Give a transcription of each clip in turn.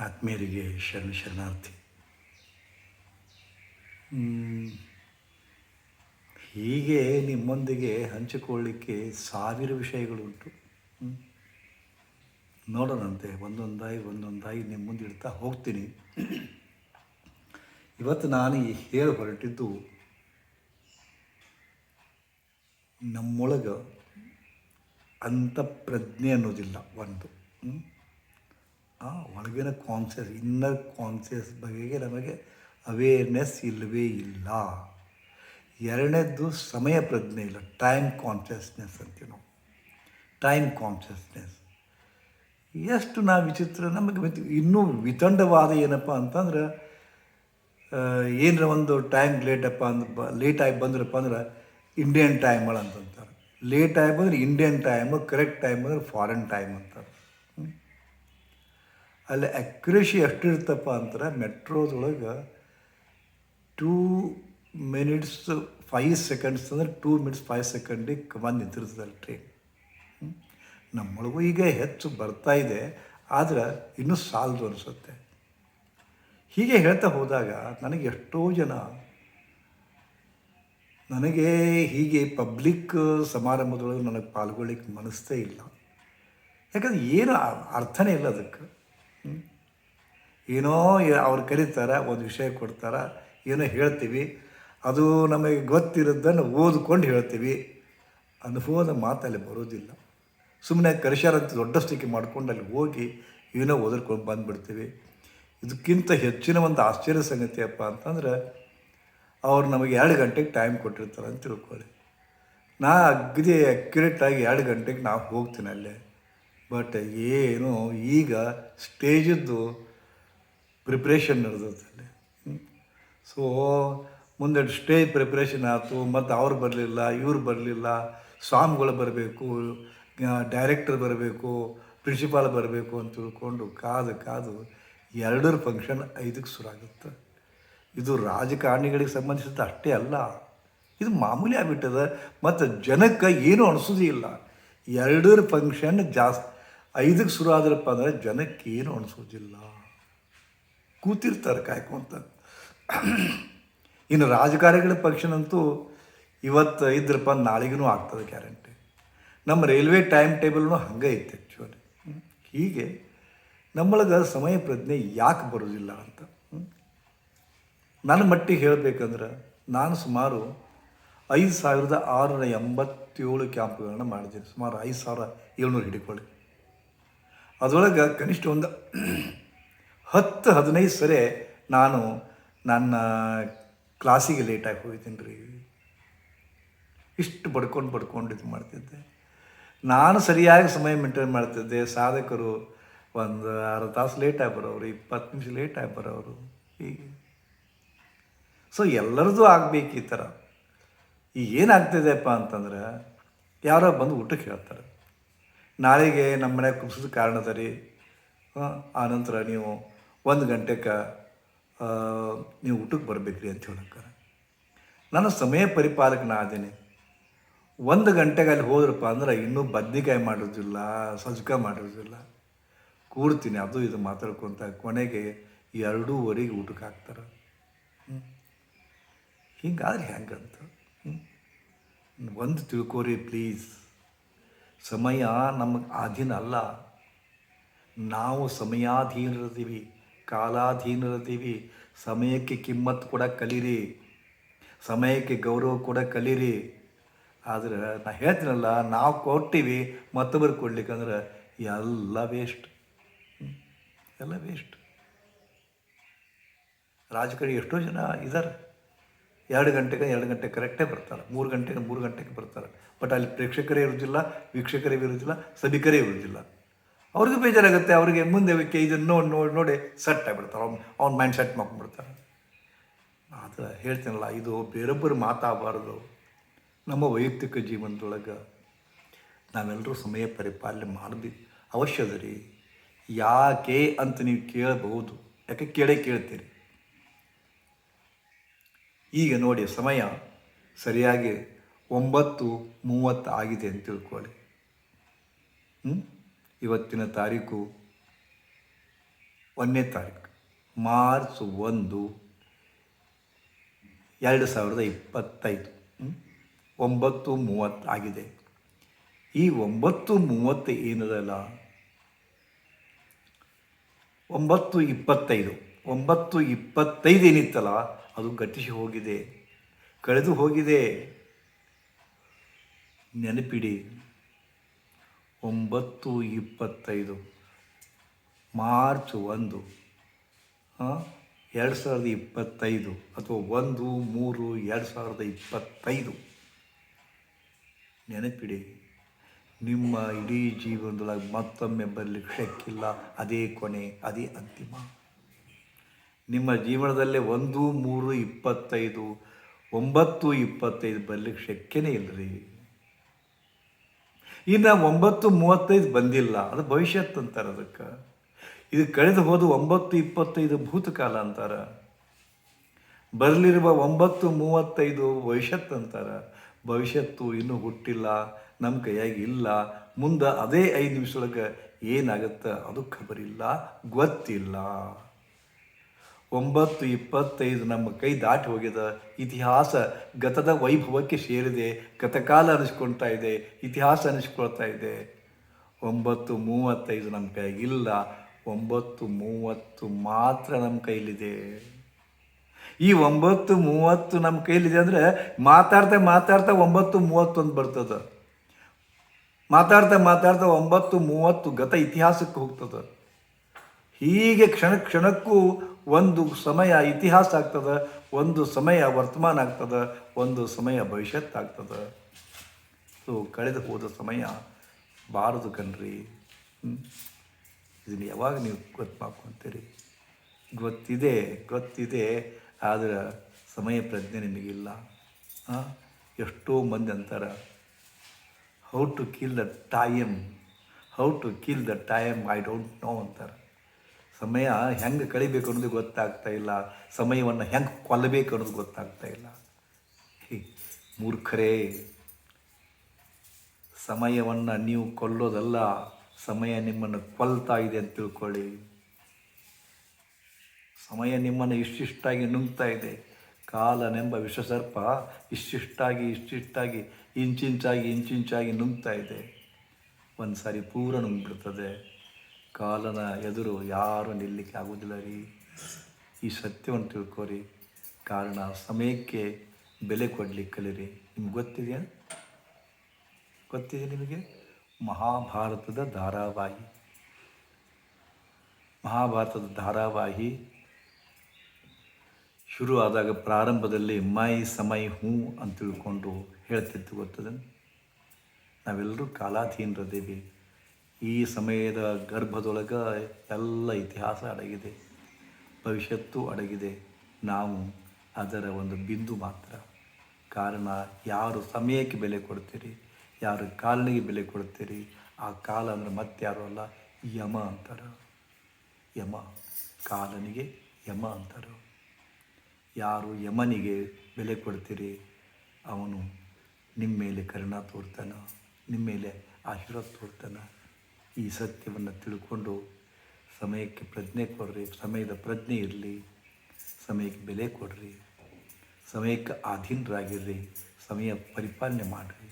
ಆತ್ಮೀಯರಿಗೆ ಶರಣ ಶರಣಾರ್ಥಿ. ಹೀಗೆ ನಿಮ್ಮೊಂದಿಗೆ ಹಂಚಿಕೊಳ್ಳಿಕ್ಕೆ ಸಾವಿರ ವಿಷಯಗಳುಂಟು. ನೋಡೋಣಂತೆ, ಒಂದೊಂದಾಗಿ ಒಂದೊಂದಾಗಿ ನಿಮ್ಮ ಮುಂದೆ ಇಡ್ತಾ ಹೋಗ್ತೀನಿ. ಇವತ್ತು ನಾನು ಈ ಹೇಳಿ ಹೊರಟಿದ್ದು ನಮ್ಮೊಳಗೆ ಅಂತಃಪ್ರಜ್ಞೆ ಅನ್ನೋದಿಲ್ಲ ಒಂದು. ಒಳಗಿನ ಕಾನ್ಸಿಯಸ್ ಇನ್ನರ್ ಕಾನ್ಸಿಯಸ್ ಬಗೆಗೆ ನಮಗೆ ಅವೇರ್ನೆಸ್ ಇಲ್ಲವೇ ಇಲ್ಲ. ಎರಡನೇದ್ದು ಸಮಯ ಪ್ರಜ್ಞೆ ಇಲ್ಲ. ಟೈಮ್ ಕಾನ್ಷಿಯಸ್ನೆಸ್ ಅಂತೀವಿ ನಾವು. ಟೈಮ್ ಕಾನ್ಷಿಯಸ್ನೆಸ್ ಎಷ್ಟು ನಾವು ವಿಚಿತ್ರ, ನಮಗೆ ಇನ್ನೂ ವಿತಂಡವಾದ ಏನಪ್ಪ ಅಂತಂದ್ರೆ ಏನರ ಒಂದು ಟೈಮ್ ಲೇಟಪ್ಪ ಅಂದ್ ಲೇಟಾಗಿ ಬಂದ್ರಪ್ಪ ಅಂದ್ರೆ ಇಂಡಿಯನ್ ಟೈಮ್ ಅಂತಂತಾರೆ. ಲೇಟಾಗಿ ಬಂದ್ರೆ ಇಂಡಿಯನ್ ಟೈಮು ಕರೆಕ್ಟ್ ಟೈಮ್ ಅಂದ್ರೆ ಫಾರಿನ್ ಟೈಮ್ ಅಂತಾರೆ. ಅಲ್ಲಿ ಅಕ್ಯುರೇಸಿ ಎಷ್ಟಿರ್ತಪ್ಪ ಅಂದ್ರೆ ಮೆಟ್ರೋದೊಳಗೆ ಟೂ ಮಿನಿಟ್ಸ್ ಫೈವ್ ಸೆಕೆಂಡ್ಸ್ ಅಂದರೆ ಟೂ ಮಿನಿಟ್ಸ್ ಫೈವ್ ಸೆಕೆಂಡಿಗೆ ಬಂದು ನಿಂತಿರ್ತದೆ ಟ್ರೈನ್ ನಮ್ಮೊಳಗೂ ಈಗ ಹೆಚ್ಚು ಬರ್ತಾ ಇದೆ, ಆದರೆ ಇನ್ನೂ ಸಾಲದು ಅನಿಸುತ್ತೆ. ಹೀಗೆ ಹೇಳ್ತಾ ಹೋದಾಗ ನನಗೆ ಎಷ್ಟೋ ಜನ ನನಗೆ ಹೀಗೆ ಪಬ್ಲಿಕ್ ಸಮಾರಂಭದೊಳಗೆ ನನಗೆ ಪಾಲ್ಗೊಳ್ಳಿಕ್ಕೆ ಮನಸ್ಸೇ ಇಲ್ಲ. ಯಾಕಂದ್ರೆ ಏನು ಅರ್ಥನೇ ಇಲ್ಲ ಅದಕ್ಕೆ. ಏನೋ ಅವ್ರು ಕರೀತಾರೆ, ಒಂದು ವಿಷಯ ಕೊಡ್ತಾರೆ, ಏನೋ ಹೇಳ್ತೀವಿ. ಅದು ನಮಗೆ ಗೊತ್ತಿರೋದನ್ನು ಓದ್ಕೊಂಡು ಹೇಳ್ತೀವಿ. ಅನುಭವದ ಮಾತಲ್ಲಿ ಬರೋದಿಲ್ಲ. ಸುಮ್ಮನೆ ಕರೆಶಾರಂತ ದೊಡ್ಡಷ್ಟಿಕೆ ಮಾಡ್ಕೊಂಡು ಅಲ್ಲಿ ಹೋಗಿ ಏನೋ ಓದ್ಕೊಂಡು ಬಂದುಬಿಡ್ತೀವಿ. ಇದಕ್ಕಿಂತ ಹೆಚ್ಚಿನ ಒಂದು ಆಶ್ಚರ್ಯ ಸಂಗತಿಯಪ್ಪ ಅಂತಂದ್ರೆ, ಅವ್ರು ನಮಗೆ ಎರಡು ಗಂಟೆಗೆ ಟೈಮ್ ಕೊಟ್ಟಿರ್ತಾರೆ ಅಂತ ತಿಳ್ಕೊಳ್ಳಿ. ನಾ ಅಗ್ದಿ ಅಕ್ಯುರೇಟಾಗಿ ಎರಡು ಗಂಟೆಗೆ ನಾವು ಹೋಗ್ತೀನಿ ಅಲ್ಲೇ. ಬಟ್ ಏನು, ಈಗ ಸ್ಟೇಜದ್ದು ಪ್ರಿಪ್ರೇಷನ್ ನಡೆದದಲ್ಲಿ ಸೊ ಮುಂದೆ ಸ್ಟೇಜ್ ಪ್ರಿಪ್ರೇಷನ್ ಆಯಿತು, ಮತ್ತು ಅವ್ರು ಬರಲಿಲ್ಲ, ಇವ್ರು ಬರಲಿಲ್ಲ, ಸ್ವಾಮಿಗಳು ಬರಬೇಕು ಡೈರೆಕ್ಟರ್ ಬರಬೇಕು ಪ್ರಿನ್ಸಿಪಾಲ್ ಬರಬೇಕು ಅಂತ ತಿಳ್ಕೊಂಡು ಕಾದು ಕಾದು ಎರಡರ ಫಂಕ್ಷನ್ ಐದಕ್ಕೆ ಶುರು ಆಗುತ್ತೆ ಇದು ರಾಜಕಾರಣಿಗಳಿಗೆ ಸಂಬಂಧಿಸಿದ ಅಷ್ಟೇ ಅಲ್ಲ, ಇದು ಮಾಮೂಲಿ ಆಗಿಬಿಟ್ಟದ, ಮತ್ತು ಜನಕ್ಕೆ ಏನೂ ಅನಿಸೋದಿಲ್ಲ ಎರಡರ ಫಂಕ್ಷನ್ ಜಾಸ್ತಿ ಐದಕ್ಕೆ ಶುರು ಆದ್ರಪ್ಪ ಅಂದರೆ ಜನಕ್ಕೇನು ಅನಿಸೋದಿಲ್ಲ. ಕೂತಿರ್ತಾರೆ ಕಾಯ್ಕೊಂತ ಇನ್ನು ರಾಜಕಾರಣಿಗಳ ಪಕ್ಷನಂತೂ ಇವತ್ತು ಇದ್ರಪ್ಪ ನಾಳೆಗೂ ಆಗ್ತದೆ ಗ್ಯಾರಂಟಿ. ನಮ್ಮ ರೈಲ್ವೆ ಟೈಮ್ ಟೇಬಲ್ನು ಹಂಗೆ ಐತೆ ಆ್ಯಕ್ಚುಲಿ ಹೀಗೆ ನಮ್ಮೊಳಗೆ ಸಮಯ ಪ್ರಜ್ಞೆ ಯಾಕೆ ಬರೋದಿಲ್ಲ ಅಂತ? ನನ್ನ ಮಟ್ಟಿಗೆ ಹೇಳಬೇಕಂದ್ರೆ ನಾನು ಸುಮಾರು ಐದು ಸಾವಿರದ ಆರುನೂರ ಎಂಬತ್ತೇಳು ಕ್ಯಾಂಪ್ಗಳನ್ನ ಮಾಡಿದ್ದೀನಿ. ಸುಮಾರು ಐದು ಸಾವಿರ ಏಳ್ನೂರು ಹಿಡ್ಕೊಳ್ಳಿ. ಅದರೊಳಗೆ ಕನಿಷ್ಠ ಒಂದು ಹತ್ತು ಹದಿನೈದು ಸರಿ ನಾನು ನನ್ನ ಕ್ಲಾಸಿಗೆ ಲೇಟಾಗಿ ಹೋಗ್ತೀನಿ ರೀ ಇಷ್ಟು ಬಡ್ಕೊಂಡು ಬಡ್ಕೊಂಡು ಇದು ಮಾಡ್ತಿದ್ದೆ. ನಾನು ಸರಿಯಾಗಿ ಸಮಯ ಮೇಂಟೈನ್ ಮಾಡ್ತಿದ್ದೆ. ಸಾಧಕರು ಒಂದು ಅರ್ಧ ತಾಸು ಲೇಟಾಗಿ ಬರೋರು, ಇಪ್ಪತ್ತು ನಿಮಿಷ ಲೇಟಾಗಿ ಬರೋರು, ಹೀಗೆ. ಸೊ ಎಲ್ಲರದ್ದು ಆಗಬೇಕು ಈ ಥರ ಈಗ ಏನಾಗ್ತಿದೆಯಪ್ಪ ಅಂತಂದ್ರೆ, ಯಾರೋ ಬಂದು ಊಟಕ್ಕೆ ಹೇಳ್ತಾರೆ. ನಾಳೆಗೆ ನಮ್ಮ ಮನೆಗೆ ಕುಗ್ಸೋದು ಕಾರಣ ಅದ ರೀ ಆನಂತರ ನೀವು ಒಂದು ಗಂಟೆಗೆ ನೀವು ಊಟಕ್ಕೆ ಬರಬೇಕ್ರಿ ಅಂತ ಹೇಳಕ್ಕಾರ. ನಾನು ಸಮಯ ಪರಿಪಾಲಕನ ಆದೇನೆ ಒಂದು ಗಂಟೆಗೆ ಅಲ್ಲಿ ಹೋದ್ರಪ್ಪ ಅಂದ್ರೆ ಇನ್ನೂ ಬದ್ನಿಕಾಯಿ ಮಾಡಿರೋದಿಲ್ಲ ಸಜ್ಕ ಮಾಡಿರೋದಿಲ್ಲ ಕೂಡ್ತೀನಿ ಅದು ಇದು ಮಾತಾಡ್ಕೊತ ಕೊನೆಗೆ ಎರಡೂವರೆಗೆ ಊಟಕ್ಕೆ ಹಾಕ್ತಾರೆ. ಹಿಂಗಾದ್ರೆ ಹೆಂಗಂತ? ಒಂದು ತಿಳ್ಕೊರಿ ಪ್ಲೀಸ್. ಸಮಯ ನಮಗೆ ಅಧೀನ ಅಲ್ಲ. ನಾವು ಸಮಯಾಧೀನರಿದ್ದೀವಿ, ಕಾಲಾಧೀನರಿದ್ದೀವಿ, ಸಮಯಕ್ಕೆ ಕಿಮ್ಮತ್ತು ಕೂಡ ಕಲೀರಿ, ಸಮಯಕ್ಕೆ ಗೌರವ ಕೂಡ ಕಲೀರಿ. ಆದರೆ ನಾ ಹೇಳ್ತೀನಲ್ಲ, ನಾವು ಕೊಟ್ಟಿವಿ ಮತ್ತೊಬ್ಬರು ಕೊಡ್ಲಿಕ್ಕಂದ್ರೆ ಎಲ್ಲ ವೇಸ್ಟ್ ಎಲ್ಲ ವೇಸ್ಟ್ ರಾಜಕಾರಣಿ ಎಷ್ಟೋ ಜನ ಇದ್ದಾರೆ ಎರಡು ಗಂಟೆಗೆ ಎರಡು ಗಂಟೆಗೆ ಕರೆಕ್ಟೇ ಬರ್ತಾರೆ. ಮೂರು ಗಂಟೆಗೆ ಮೂರು ಗಂಟೆಗೆ ಬರ್ತಾರೆ. ಬಟ್ ಅಲ್ಲಿ ಪ್ರೇಕ್ಷಕರೇ ಇರೋದಿಲ್ಲ ವೀಕ್ಷಕರೇ ಇರೋದಿಲ್ಲ ಸಭಿಕರೇ ಇರೋದಿಲ್ಲ ಅವ್ರಿಗೂ ಬೇಜಾರಾಗುತ್ತೆ, ಅವರಿಗೆ ಮುಂದೆ ಅವಕ್ಕೆ ಇದನ್ನು ನೋಡಿ ನೋಡಿ ಸೆಟ್ ಆಗಿಬಿಡ್ತಾರೆ. ಅವ್ನು, ಅವ್ನ ಮೈಂಡ್ ಸೆಟ್ ಮಾಡ್ಕೊಂಡ್ಬಿಡ್ತಾರೆ. ಅದು ಹೇಳ್ತೀನಲ್ಲ, ಇದು ಬೇರೊಬ್ಬರು ಮಾತಾಡಬಾರ್ದು. ನಮ್ಮ ವೈಯಕ್ತಿಕ ಜೀವನದೊಳಗೆ ನಾವೆಲ್ಲರೂ ಸಮಯ ಪರಿಪಾಲನೆ ಮಾಡಿದ್ವಿ ಅವಶ್ಯದ ರೀ. ಯಾಕೆ ಅಂತ ನೀವು ಕೇಳಬಹುದು. ಯಾಕೆ ಕೇಳೇ ಕೇಳ್ತೀರಿ? ಈಗ ನೋಡಿ, ಸಮಯ ಸರಿಯಾಗಿ ಒಂಬತ್ತು ಮೂವತ್ತು ಆಗಿದೆ ಅಂತ ತಿಳ್ಕೊಳ್ಳಿ? ಇವತ್ತಿನ ತಾರೀಕು ಒಂದನೇ ತಾರೀಕು, ಮಾರ್ಚ್ ಒಂದು, ಎರಡು ಸಾವಿರದ ಇಪ್ಪತ್ತೈದು? ಒಂಬತ್ತು ಮೂವತ್ತು ಆಗಿದೆ. ಈ ಒಂಬತ್ತು ಮೂವತ್ತು ಏನದಲ್ಲ? ಒಂಬತ್ತು ಇಪ್ಪತ್ತೈದು. ಒಂಬತ್ತು ಇಪ್ಪತ್ತೈದು ಏನಿತ್ತಲ್ಲ? ಅದು ಗತಿಸಿ ಹೋಗಿದೆ. ಕಳೆದು ಹೋಗಿದೆ. ನೆನಪಿಡಿ. ಒಂಬತ್ತು ಇಪ್ಪತ್ತೈದು. ಮಾರ್ಚ್ ಒಂದು. ಎರಡು ಸಾವಿರದ ಇಪ್ಪತ್ತೈದು ಅಥವಾ ಒಂದು, ಮೂರು, ಎರಡು ಸಾವಿರದ ಇಪ್ಪತ್ತೈದು. ನೆನಪಿಡಿ. ನಿಮ್ಮ ಇಡೀ ಜೀವನದೊಳಗೆ ಮತ್ತೊಮ್ಮೆ ಬರಲಿಕ್ಕೆ ಶಕ್ಕಿಲ್ಲ ಅದೇ ಕೊನೆ, ಅದೇ ಅಂತಿಮ. ನಿಮ್ಮ ಜೀವನದಲ್ಲೇ ಒಂದು, ಮೂರು, ಇಪ್ಪತ್ತೈದು, ಒಂಬತ್ತು, ಇಪ್ಪತ್ತೈದು ಬರಲಿಕ್ಕೆ ಶಕ್ಯನೇ ಇಲ್ಲರಿ ಇನ್ನು ಒಂಬತ್ತು, ಮೂವತ್ತೈದು ಬಂದಿಲ್ಲ. ಅದು ಭವಿಷ್ಯತ್ ಅಂತಾರೆ ಅದಕ್ಕೆ. ಇದು ಕಳೆದು ಹೋದ ಒಂಬತ್ತು, ಇಪ್ಪತ್ತೈದು ಭೂತಕಾಲ ಅಂತಾರೆ. ಬರಲಿರುವ ಒಂಬತ್ತು, ಮೂವತ್ತೈದು ಭವಿಷ್ಯತ್ ಅಂತಾರೆ. ಭವಿಷ್ಯತ್ತು ಇನ್ನೂ ಹುಟ್ಟಿಲ್ಲ, ನಮ್ಮ ಕೈಯಾಗಿ ಇಲ್ಲ. ಮುಂದೆ ಅದೇ ಐದು ನಿಮಿಷದೊಳಗೆ ಏನಾಗುತ್ತೆ ಅದು ಖಬರಿಲ್ಲ ಗೊತ್ತಿಲ್ಲ. ಒಂಬತ್ತು ಇಪ್ಪತ್ತೈದು ನಮ್ಮ ಕೈ ದಾಟಿ ಹೋಗಿದೆ. ಇತಿಹಾಸ ಗತದ ವೈಭವಕ್ಕೆ ಸೇರಿದೆ. ಗತಕಾಲ ಅನಿಸ್ಕೊಳ್ತಾ ಇದೆ. ಇತಿಹಾಸ ಅನಿಸ್ಕೊಳ್ತಾ ಇದೆ. ಒಂಬತ್ತು ಮೂವತ್ತೈದು ನಮ್ಮ ಕೈಗಿಲ್ಲ ಒಂಬತ್ತು ಮೂವತ್ತು ಮಾತ್ರ ನಮ್ಮ ಕೈಲಿದೆ ಈ ಒಂಬತ್ತು ಮೂವತ್ತು ನಮ್ಮ ಕೈಲಿದೆ ಅಂದರೆ ಮಾತಾಡ್ತಾ ಮಾತಾಡ್ತಾ ಒಂಬತ್ತು ಮೂವತ್ತೊಂದು ಬರ್ತದೆ. ಮಾತಾಡ್ತಾ ಮಾತಾಡ್ತಾ ಒಂಬತ್ತು ಮೂವತ್ತು ಗತ ಇತಿಹಾಸಕ್ಕೆ ಹೋಗ್ತದೆ. ಹೀಗೆ ಕ್ಷಣ ಕ್ಷಣಕ್ಕೂ ಒಂದು ಸಮಯ ಇತಿಹಾಸ ಆಗ್ತದೆ, ಒಂದು ಸಮಯ ವರ್ತಮಾನ ಆಗ್ತದೆ, ಒಂದು ಸಮಯ ಭವಿಷ್ಯತ್ ಆಗ್ತದೆ. ಸೊ, ಕಳೆದು ಹೋದ ಸಮಯ ಬಾರದು ಕಣ್ರಿ? ಇದನ್ನು ಯಾವಾಗ ನೀವು ಗೊತ್ತು ಮಾಡ್ಕೊತೀರಿ? ಗೊತ್ತಿದೆ ಗೊತ್ತಿದೆ, ಆದರೆ ಸಮಯ ಪ್ರಜ್ಞೆ ನಿಮಗಿಲ್ಲ. ಎಷ್ಟೋ ಮಂದಿ ಅಂತಾರೆ how to kill the time how to kill the time I don't know ಅಂತಾರೆ. ಸಮಯ ಹೆಂಗೆ ಕಳಿಬೇಕು ಅನ್ನೋದು ಗೊತ್ತಾಗ್ತಾ ಇಲ್ಲ. ಸಮಯವನ್ನು ಹೆಂಗೆ ಕೊಲ್ಲಬೇಕು ಅನ್ನೋದು ಗೊತ್ತಾಗ್ತಾ ಇಲ್ಲ. ಮೂರ್ಖರೇ. ಸಮಯವನ್ನು ನೀವು ಕೊಲ್ಲೋದಲ್ಲ, ಸಮಯ ನಿಮ್ಮನ್ನು ಕೊಲ್ತಾ ಇದೆ ಅಂತ ತಿಳ್ಕೊಳ್ಳಿ. ಸಮಯ ನಿಮ್ಮನ್ನು ಇಷ್ಟಿಷ್ಟಾಗಿ ನುಂಗ್ತಾ ಇದೆ. ಕಾಲನೆಂಬ ವಿಷಸರ್ಪ ಇಷ್ಟಿಷ್ಟಾಗಿ ಇಷ್ಟಿಷ್ಟಾಗಿ, ಇಂಚಿಂಚಾಗಿ ಇಂಚಿಂಚಾಗಿ ನುಂಗ್ತಾ ಇದೆ. ಒಂದು ಸಾರಿ ಪೂರ ನುಂಗ್ಬಿಡ್ತದೆ ಕಾಲನ ಎದುರು ಯಾರು ನಿಲ್ಲಕ್ಕೆ ಆಗೋದಿಲ್ಲ ರೀ. ಈ ಸತ್ಯವನ್ನು ತಿಳ್ಕೋರಿ. ಕಾರಣ ಸಮಯಕ್ಕೆ ಬೆಲೆ ಕೊಡಲಿಕ್ಕೆ ಕಲಿರಿ. ನಿಮ್ಗೆ ಗೊತ್ತಿದೆಯಾ? ಗೊತ್ತಿದೆ ನಿಮಗೆ? ಮಹಾಭಾರತದ ಧಾರಾವಾಹಿ. ಮಹಾಭಾರತದ ಧಾರಾವಾಹಿ ಶುರು ಆದಾಗ ಪ್ರಾರಂಭದಲ್ಲಿ ಮೈ ಸಮಯ ಹೂ ಅಂತ ತಿಳ್ಕೊಂಡು ಹೇಳ್ತಿತ್ತು, ಗೊತ್ತದೆ? ನಾವೆಲ್ಲರೂ ಕಾಲಾಧೀನರದೇವಿ ಈ ಸಮಯದ ಗರ್ಭದೊಳಗೆ ಎಲ್ಲ ಇತಿಹಾಸ ಅಡಗಿದೆ, ಭವಿಷ್ಯತ್ತು ಅಡಗಿದೆ. ನಾವು ಅದರ ಒಂದು ಬಿಂದು ಮಾತ್ರ. ಕಾರಣ, ಯಾರು ಸಮಯಕ್ಕೆ ಬೆಲೆ ಕೊಡ್ತೀರಿ, ಯಾರು ಕಾಲನಿಗೆ ಬೆಲೆ ಕೊಡ್ತೀರಿ, ಆ ಕಾಲ ಅಂದರೆ ಮತ್ತಾರು ಅಲ್ಲ, ಯಮ ಅಂತಾರೆ. ಯಮ, ಕಾಲನಿಗೆ ಯಮ ಅಂತಾರೆ. ಯಾರು ಯಮನಿಗೆ ಬೆಲೆ ಕೊಡ್ತೀರಿ, ಅವನು ನಿಮ್ಮ ಮೇಲೆ ಕರುಣ ತೋರ್ತಾನ ನಿಮ್ಮ ಮೇಲೆ ಆಶೀರ್ವಾದ ತೋರ್ತಾನ. ಈ ಸತ್ಯವನ್ನು ತಿಳ್ಕೊಂಡು ಸಮಯಕ್ಕೆ ಪ್ರಜ್ಞೆ ಕೊಡ್ರಿ. ಸಮಯದ ಪ್ರಜ್ಞೆ ಇರಲಿ. ಸಮಯಕ್ಕೆ ಬೆಲೆ ಕೊಡ್ರಿ. ಸಮಯಕ್ಕೆ ಅಧೀನರಾಗಿರ್ರಿ. ಸಮಯ ಪರಿಪಾಲನೆ ಮಾಡಿರಿ.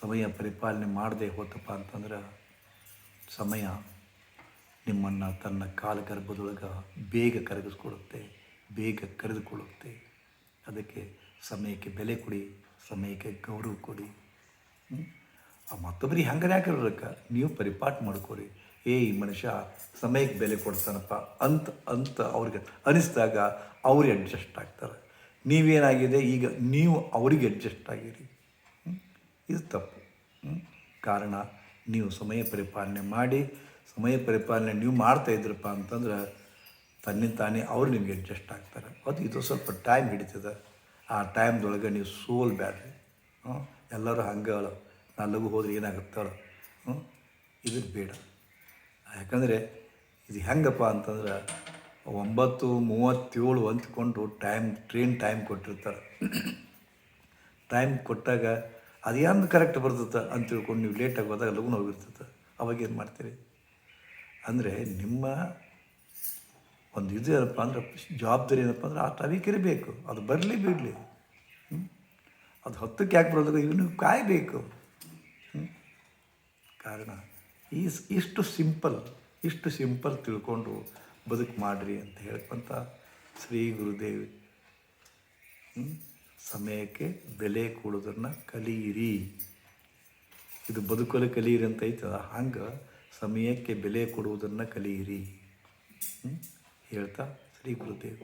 ಸಮಯ ಪರಿಪಾಲನೆ ಮಾಡದೆ ಹೋತಪ್ಪ ಅಂತಂದ್ರೆ ಸಮಯ ನಿಮ್ಮನ್ನು ತನ್ನ ಕಾಲಗರ್ಭದೊಳಗೆ ಬೇಗ ಕರಗಿಸ್ಕೊಡುತ್ತೆ. ಬೇಗ ಕರೆದುಕೊಳ್ಳುತ್ತೆ. ಅದಕ್ಕೆ ಸಮಯಕ್ಕೆ ಬೆಲೆ ಕೊಡಿ. ಸಮಯಕ್ಕೆ ಗೌರವ ಕೊಡಿ. ಆ ಮತ್ತೊಬ್ಬರಿ ಹಂಗಾರೆ ಯಾಕಿರೋದಕ್ಕೆ ನೀವು ಪರಿಪಾಠ ಮಾಡ್ಕೋರಿ. ಏ ಈ ಮನುಷ್ಯ ಸಮಯಕ್ಕೆ ಬೆಲೆ ಕೊಡ್ತಾನಪ್ಪ ಅಂತ ಅಂತ ಅವ್ರಿಗೆ ಅನಿಸಿದಾಗ ಅವ್ರಿಗೆ ಅಡ್ಜಸ್ಟ್ ಆಗ್ತಾರೆ. ನೀವೇನಾಗಿದೆ? ಈಗ ನೀವು ಅವರಿಗೆ ಅಡ್ಜಸ್ಟ್ ಆಗಿರಿ? ಇದು ತಪ್ಪು? ಕಾರಣ ನೀವು ಸಮಯ ಪರಿಪಾಲನೆ ಮಾಡಿ, ಸಮಯ ಪರಿಪಾಲನೆ ನೀವು ಮಾಡ್ತಾ ಇದ್ರಪ್ಪ ಅಂತಂದ್ರೆ ತಾನೇ ಅವ್ರು ನಿಮಗೆ ಅಡ್ಜಸ್ಟ್ ಆಗ್ತಾರೆ. ಅದು ಇದು ಸ್ವಲ್ಪ ಟೈಮ್ ಹಿಡಿತದೆ. ಆ ಟೈಮ್ದೊಳಗೆ ನೀವು ಸೋಲ್ಬೇಡ್ರಿ ಎಲ್ಲರೂ ಹಂಗೆ ಹೇಳೋ ನಾ ಲಘು ಹೋದ್ರೆ ಏನಾಗುತ್ತೋ ಹ್ಞೂ ಇದು ಬೇಡ. ಯಾಕಂದರೆ ಇದು ಹೆಂಗಪ್ಪ ಅಂತಂದ್ರೆ ಒಂಬತ್ತು ಮೂವತ್ತೇಳು ಅಂತ್ಕೊಂಡು ಟೈಮ್ ಟ್ರೈನ್ ಟೈಮ್ ಕೊಟ್ಟಿರ್ತಾರೆ. ಟೈಮ್ ಕೊಟ್ಟಾಗ ಅದೇನು ಕರೆಕ್ಟ್ ಬರ್ತದೆ ಅಂತ ತಿಳ್ಕೊಂಡು ನೀವು ಲೇಟಾಗಿ ಹೋದಾಗ ಲಘುನ ಹೋಗಿರ್ತದೆ. ಅವಾಗ ಏನು ಮಾಡ್ತೀರಿ? ಅಂದರೆ ನಿಮ್ಮ ಒಂದು ಇದು ಏನಪ್ಪ ಅಂದ್ರೆ ಜವಾಬ್ದಾರಿ ಏನಪ್ಪ ಅಂದ್ರೆ ಆ ಟವಿಕ್ ಇರಬೇಕು ಅದು ಬರಲಿ ಬಿಡಲಿ. ಅದು ಹತ್ತಕ್ಕೆ ಯಾಕೆ ಬರೋದಾಗ ಇವನು ಕಾಯಬೇಕು? ಕಾರಣ? ಈ ಇಷ್ಟು ಸಿಂಪಲ್ ಇಷ್ಟು ಸಿಂಪಲ್ ತಿಳ್ಕೊಂಡು ಬದುಕು ಮಾಡಿರಿ ಅಂತ ಹೇಳ್ಕೊಂತ ಶ್ರೀ ಗುರುದೇವಿ? ಸಮಯಕ್ಕೆ ಬೆಲೆ ಕೊಡೋದನ್ನು ಕಲಿಯಿರಿ ಇದು ಬದುಕಲು ಕಲಿಯಿರಿ ಅಂತ ಐತದ ಹಂಗೆ ಸಮಯಕ್ಕೆ ಬೆಲೆ ಕೊಡುವುದನ್ನು ಕಲಿಯಿರಿ ಹೇಳ್ತಾ ಶ್ರೀ ಗುರುದೇವ್.